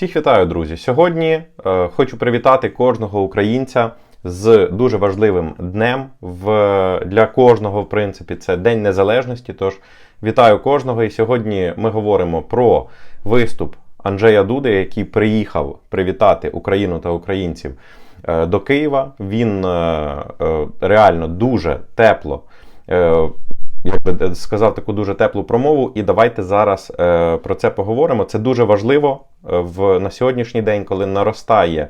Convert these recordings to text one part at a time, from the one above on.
Всіх вітаю, друзі! Сьогодні е, хочу привітати кожного українця з дуже важливим днем в, для кожного, в принципі, це День Незалежності. Тож вітаю кожного. І сьогодні ми говоримо про виступ Анджея Дуди, який приїхав привітати Україну та українців е, до Києва. Він е, е, реально дуже тепло. е, як би сказав таку дуже теплу промову, і давайте зараз е, про це поговоримо. Це дуже важливо е, в, на сьогоднішній день, коли наростає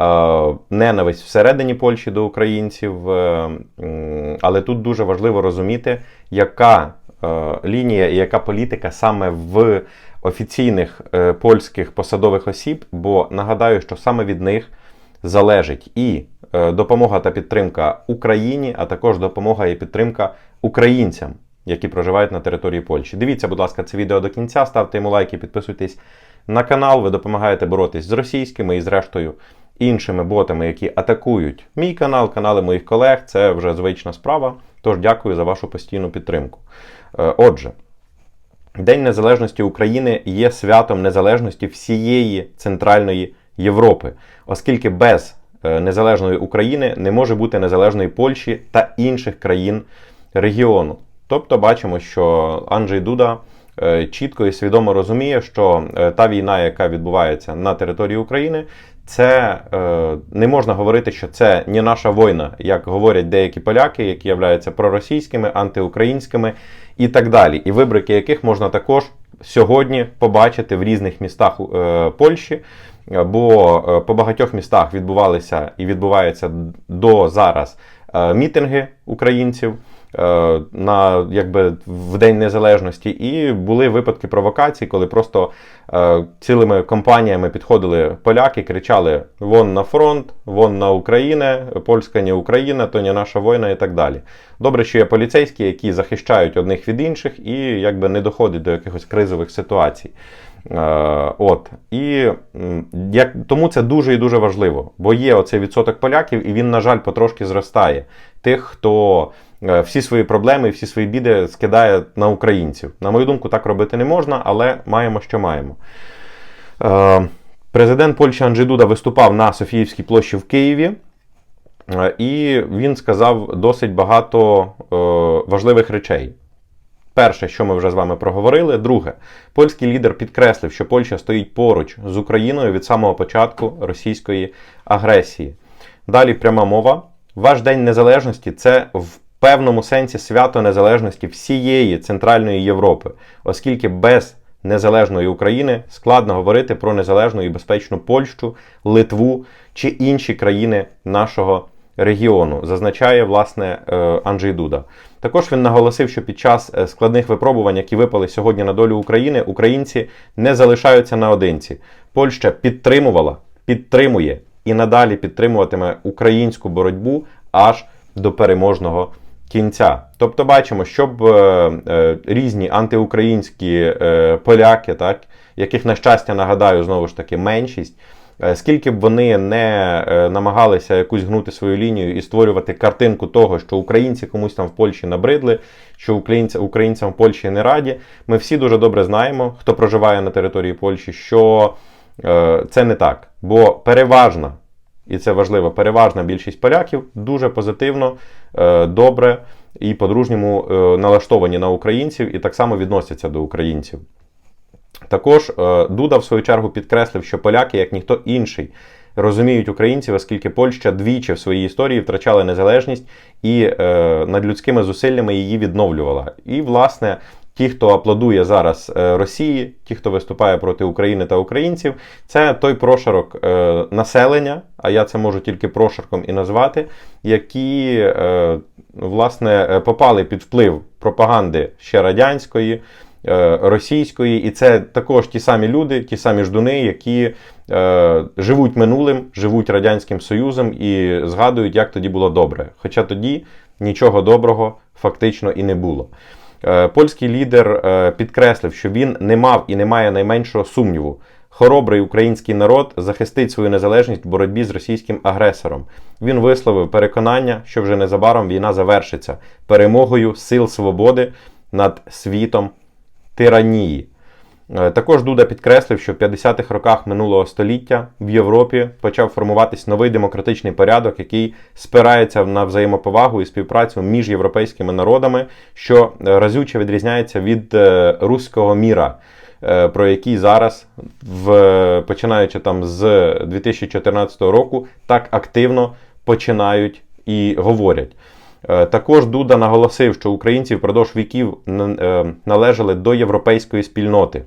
е, ненависть всередині Польщі до українців. Е, але тут дуже важливо розуміти, яка е, лінія і яка політика саме в офіційних е, польських посадових осіб, бо нагадаю, що саме від них залежить і е, допомога та підтримка Україні, а також допомога і підтримка українцям, які проживають на території Польщі. Дивіться, будь ласка, це відео до кінця, ставте йому лайки, підписуйтесь на канал. Ви допомагаєте боротись з російськими і, зрештою, іншими ботами, які атакують мій канал, канали моїх колег. Це вже звична справа. Тож дякую за вашу постійну підтримку. Е, Отже. День Незалежності України є святом незалежності всієї центральної Європи, оскільки без е, незалежної України не може бути незалежної Польщі та інших країн регіону. Тобто бачимо, що Анджей Дуда е, чітко і свідомо розуміє, що е, та війна, яка відбувається на території України, це не можна говорити, що це не наша війна, як говорять деякі поляки, які являються проросійськими, антиукраїнськими і так далі. І вибрики яких можна також сьогодні побачити в різних містах е, Польщі. Бо е, по багатьох містах відбувалися і відбуваються до зараз е, мітинги українців на якби в День Незалежності, і були випадки провокацій, коли просто е, цілими компаніями підходили поляки, кричали: Вон на фронт, вон на Україну, польська не Україна, то не наша війна і так далі. Добре, що є поліцейські, які захищають одних від інших і якби не доходять до якихось кризових ситуацій. Е, От і як тому це дуже і дуже важливо, бо є оцей відсоток поляків, і він, на жаль, потрошки зростає. Тих, хто е, всі свої проблеми, всі свої біди скидає на українців. На мою думку, так робити не можна, але маємо, що маємо. Е, Президент Польщі Анджей Дуда виступав на Софіївській площі в Києві. Е, І він сказав досить багато е, важливих речей. Перше, що ми вже з вами проговорили. Друге, польський лідер підкреслив, що Польща стоїть поруч з Україною від самого початку російської агресії. Далі пряма мова. Ваш День Незалежності це в певному сенсі свято незалежності всієї Центральної Європи, оскільки без незалежної України складно говорити про незалежну і безпечну Польщу, Литву чи інші країни нашого регіону, зазначає власне е, Анджей Дуда. Також він наголосив, що під час е, складних випробувань, які випали сьогодні на долю України, українці не залишаються наодинці. Польща підтримувала, підтримує і надалі підтримуватиме українську боротьбу аж до переможного кінця. Тобто, бачимо, щоб е, е, різні антиукраїнські е, поляки, так яких на щастя нагадаю знову ж таки меншість. Е, Скільки б вони не е, намагалися якусь гнути свою лінію і створювати картинку того, що українці комусь там в Польщі набридли, що українці, українцям в Польщі не раді, ми всі дуже добре знаємо, хто проживає на території Польщі, що е, це не так. Бо переважна, і це важливо, переважна більшість поляків дуже позитивно, е, добре і по-дружньому е, налаштовані на українців і так само відносяться до українців. Також е, Дуда, в свою чергу, підкреслив, що поляки, як ніхто інший, розуміють українців, оскільки Польща двічі в своїй історії втрачала незалежність і над людськими зусиллями її відновлювала. І, власне, ті, хто аплодує зараз е, Росії, ті, хто виступає проти України та українців, це той прошарок е, населення, а я це можу тільки прошарком і назвати, які е, власне попали під вплив пропаганди ще радянської. Російської, і це також ті самі люди, ті самі ждуни, які е, живуть минулим, живуть Радянським Союзом і згадують, як тоді було добре. Хоча тоді нічого доброго фактично і не було. Е, Польський лідер е, підкреслив, що він не мав і не має найменшого сумніву. Хоробрий український народ захистить свою незалежність в боротьбі з російським агресором. Він висловив переконання, що вже незабаром війна завершиться перемогою сил свободи над світом тиранії. Е, Також Дуда підкреслив, що в 50-х роках минулого століття в Європі почав формуватись новий демократичний порядок, який спирається на взаємоповагу і співпрацю між європейськими народами, що е, разюче відрізняється від е, руського міра, про який зараз, в, починаючи там з 2014 року, так активно починають і говорять. Також Дуда наголосив, що українці впродовж віків належали до європейської спільноти.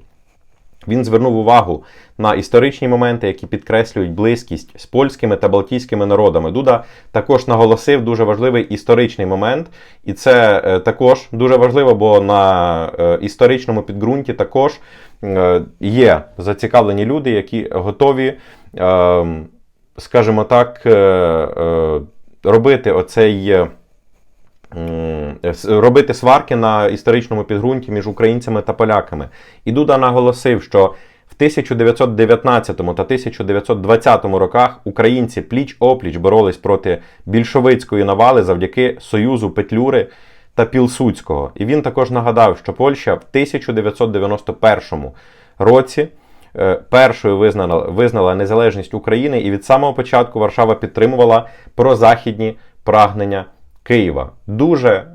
Він звернув увагу на історичні моменти, які підкреслюють близькість з польськими та балтійськими народами. Дуда також наголосив дуже важливий історичний момент, і це е, також дуже важливо, бо на е, історичному підґрунті також е, є зацікавлені люди, які готові, е, скажімо так, робити оцей. Робити сварки на історичному підґрунті між українцями та поляками. І Дуда наголосив, що в 1919 та 1920 роках українці пліч-опліч боролись проти більшовицької навали завдяки Союзу Петлюри та Пілсудського. І він також нагадав, що Польща в 1991 році е, першою визнала, визнала незалежність України, і від самого початку Варшава підтримувала прозахідні прагнення Києва. Дуже е,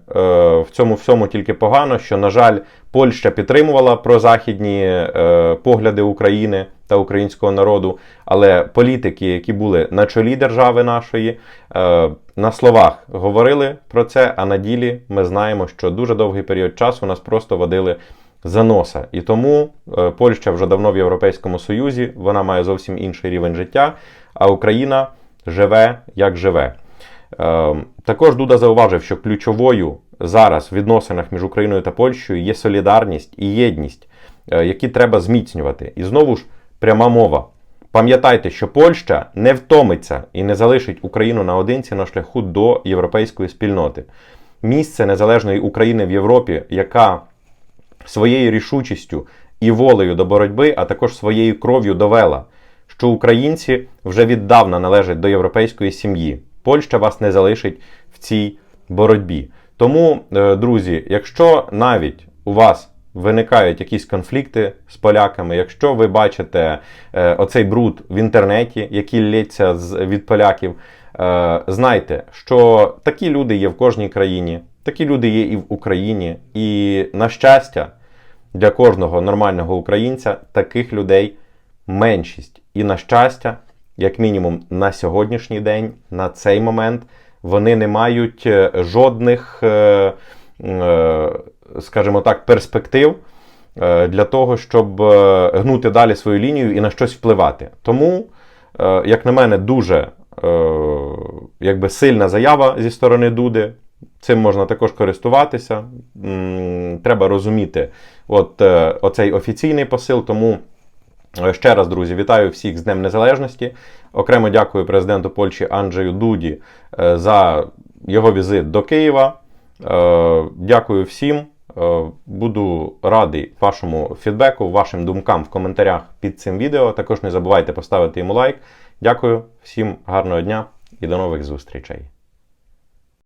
в цьому всьому тільки погано, що, на жаль, Польща підтримувала прозахідні е, погляди України та українського народу, але політики, які були на чолі держави нашої, е, на словах говорили про це, а на ділі ми знаємо, що дуже довгий період часу нас просто водили за носа. І тому е, Польща вже давно в Європейському Союзі, вона має зовсім інший рівень життя, а Україна живе як живе. Е, Також Дуда зауважив, що ключовою зараз в відносинах між Україною та Польщею є солідарність і єдність, е, які треба зміцнювати. І знову ж пряма мова. Пам'ятайте, що Польща не втомиться і не залишить Україну наодинці на шляху до європейської спільноти. Місце незалежної України в Європі, яка своєю рішучістю і волею до боротьби, а також своєю кров'ю довела, що українці вже віддавна належать до європейської сім'ї. Польща вас не залишить в цій боротьбі. Тому, е, друзі, якщо навіть у вас виникають якісь конфлікти з поляками, якщо ви бачите е, оцей бруд в інтернеті, який лється від поляків, е, знайте, що такі люди є в кожній країні, такі люди є і в Україні. І, на щастя, для кожного нормального українця таких людей меншість. І на щастя, як мінімум на сьогоднішній день, на цей момент, вони не мають е, жодних, е, е, скажімо так, перспектив для того, щоб гнути далі свою лінію і на щось впливати. Тому, як на мене, дуже якби сильна заява зі сторони Дуди. Цим можна також користуватися. Треба розуміти от, оцей офіційний посил. Тому ще раз, друзі, вітаю всіх з Днем Незалежності. Окремо дякую президенту Польщі Анджею Дуді е, за його візит до Києва. Е, Дякую всім. Е, Буду радий вашому фідбеку, вашим думкам в коментарях під цим відео. Також не забувайте поставити йому лайк. Дякую, всім гарного дня і до нових зустрічей.